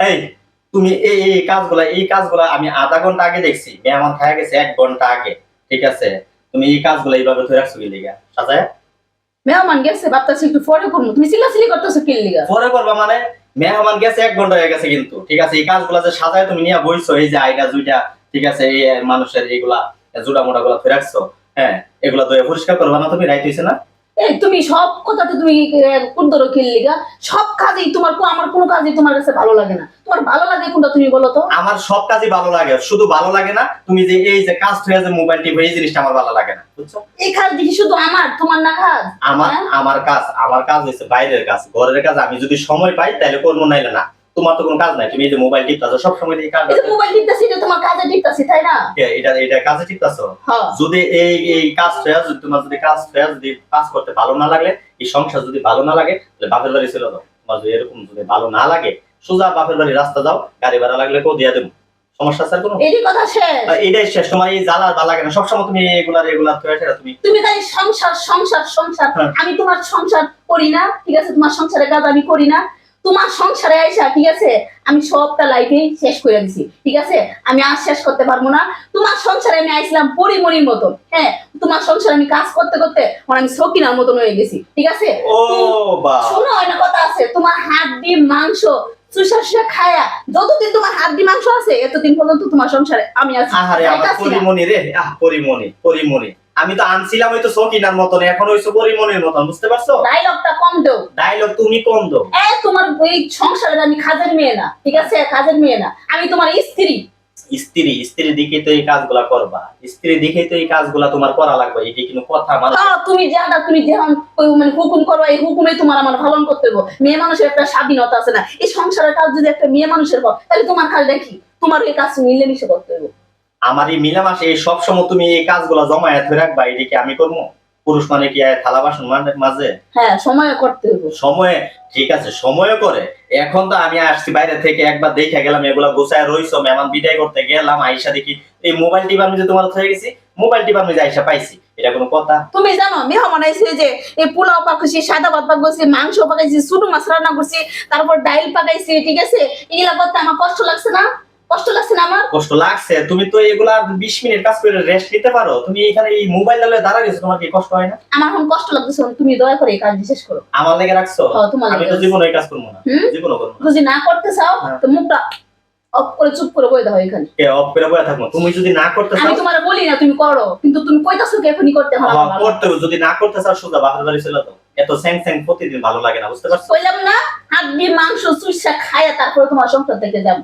এই তুমি এই এই কাজগুলা এই কাজগুলা আমি আধা ঘণ্টা আগে দেখছি মেহমান খায়া গেছে এক ঘণ্টা আগে ঠিক আছে? তুমি এই কাজগুলা এইভাবে ধরে রাখছো কি লিগা? সাজায় মেহমান গেছে বাপ্তাছি একটু পরে করব তুমি চিল্লাচিল্লি করতেছো কি লিগা? পরে করবা মানে? মেহমান গেছে এক ঘণ্টা হয়ে গেছে কিন্তু ঠিক আছে? এই কাজগুলা যে সাজায় তুমি নিয়ে বইছো এই যে আইটা জুইটা ঠিক আছে? এই মানুষের এইগুলা জুটা মোটা গুলা ধরে রাখছো হ্যাঁ? এগুলা তো পরিষ্কার করবা না তুমি? রাইট হইছে না? তুমি সব কথাতে তুমি কুন্দর লিগা। সব কাজেই তোমার আমার কোনো কাজই তোমার কাছে ভালো লাগে না। তোমার ভালো লাগে কোনটা তুমি বলো তো? আমার সব কাজই ভালো লাগে শুধু ভালো লাগে না তুমি যে এই যে কাজ হয়ে যে মোবাইল টিভি এই জিনিসটা আমার ভালো লাগে না বুঝছ? এই কাজ দেখি শুধু আমার তোমার না কাজ? আমার হ্যাঁ? আমার কাজ আমার কাজ হচ্ছে বাইরের কাজ ঘরের কাজ। আমি যদি সময় পাই তাহলে করব নাইলে না। তোমার তো কোনো কাজ নাই তুমি এই যে মোবাইল টিপতাছো সব সময় এই কাজ এই যে মোবাইল টিপতেছি এটা তোমার কাজে টিপতেছি তাই না? এটা এটা কাজে টিপতাছো? হ্যাঁ। যদি এই এই কাজ হয়ে যদি তোমার যদি কাজ হয়ে যদি কাজ করতে ভালো না লাগলে এই সংসার যদি ভালো না লাগে তাহলে বাপের বাড়ি ছিল দাও তোমার যদি এরকম যদি ভালো না লাগে সোজা বাপের বাড়ি রাস্তা যাও গাড়ি ভাড়া লাগলে কেউ দিয়ে দেবো। সমস্যা স্যার কোনো? এরই কথা শেষ। আর এটাই শেষ। তোমার এই জ্বালা ভালো লাগে না। সবসময় তুমি এগুলা রেগুলার করে সেটা তুমি তুমি খালি সংসার সংসার সংসার। হ্যাঁ। আমি তোমার সংসার করি না ঠিক আছে? তোমার সংসারের কাজ আমি করি না। তোমার সংসারে আইসা ঠিক আছে? আমি সবটা লাইফে শেষ করে দিছি ঠিক আছে? আমি আর শেষ করতে পারব না। তোমার সংসারে আমি আইছিলাম পরিমণির মতো হ্যাঁ? তোমার সংসারে আমি কাজ করতে করতে আমি সকিনার মতন হয়ে গেছি ঠিক আছে? শোনো একটা কথা আছে তোমার হাত দিয়ে মাংস চুষা চুষা খায়া যতদিন তোমার হাত দিয়ে মাংস আছে এতদিন পর্যন্ত তোমার সংসারে আমি আছি। আহারে আমার যাইতাছি রে আহ পরিমণি পরিমণি আমি তো আনছিলাম ওই তো সকিনার মতন এখন হইছে পরিমণির মতন বুঝতে পারছ? ডায়লগটা কম দেও। ডায়লগ তুমি কম দাও। এ তোমার এই সংসারের আমি কাজের মেয়ে না ঠিক আছে? কাজের মেয়ে না। আমি তোমার স্ত্রী। স্ত্রী স্ত্রী দিকে তো এই কাজগুলা করবা। স্ত্রী দিকে তো এই কাজগুলা তোমার করা লাগবে এটি কিন্তু কথা মানে তুমি যাটা তুমি যেমন ওই মানে হুকুম করো এই হুকুমে তোমার আমার পালন করতে হবে মেয়ে মানুষের একটা স্বাধীনতা আছে না। এই সংসারের কাজ যদি একটা মেয়ে মানুষের হয় তাহলে তোমার কাজ দেখি তোমার এই কাজ মিলেমিশে করতে হবে আমার এই মিলামাসে এই সব সময় তুমি এই কাজগুলা জমায়েত ধরে রাখবা এদিকে আমি করব? পুরুষ মানে কি থালা বাসন মানে মাঝে? হ্যাঁ সময় করতে হবে। সময়ে ঠিক আছে সময় করে। এখন তো আমি আসছি বাইরে থেকে একবার দেখে গেলাম এগুলা গোছায় রইছো মেহমান বিদায় করতে গেলাম আইসা দেখি এই মোবাইল টিপা আমি যে তোমার হয়ে গেছি মোবাইল টিপা আমি যে আইসা পাইছি এটা কোনো কথা? তুমি জানো মেহমান আইছে যে এই পোলাও পাকাইছি সাদা ভাত পাকাইছি মাংস পাকাইছি ছোট মাছ রান্না করছি তারপর ডাইল পাকাইছি ঠিক আছে? এগুলা করতে আমার কষ্ট লাগছে না? কষ্ট লাগছে না আমার? কষ্ট লাগছে। তুমি তো এগুলা বিশ মিনিট কাজ করে রেস্ট নিতে পারো। তুমি এখানে এই মোবাইল ডালে দাঁড়া গেছো তোমার কি কষ্ট হয় না? আমার এখন কষ্ট লাগতেছে তুমি দয়া করে এই কাজ শেষ করো। আমার লেগে রাখছো? হ্যাঁ, আমি তো। জীবনে এই কাজ করব না। করব না। যদি না করতে চাও হ্যাঁ। তো মুখটা অফ করে চুপ করে বই দাও এখানে। কে অফ করে বসে থাকব? তুমি যদি না করতে আমি চাও তোমার বলি না তুমি করো। কিন্তু তুমি কইতাছো কি এখনই করতে হবে হ্যাঁ, করতে যদি না করতে চাও সোজা বাপের বাড়ি চলে তো এত স্যাং স্যাং প্রতিদিন ভালো লাগে না বুঝতে পারছ? কইলাম না হাত দিয়ে মাংস চুষা খায়া তারপরে তোমার সংসার থেকে যাব।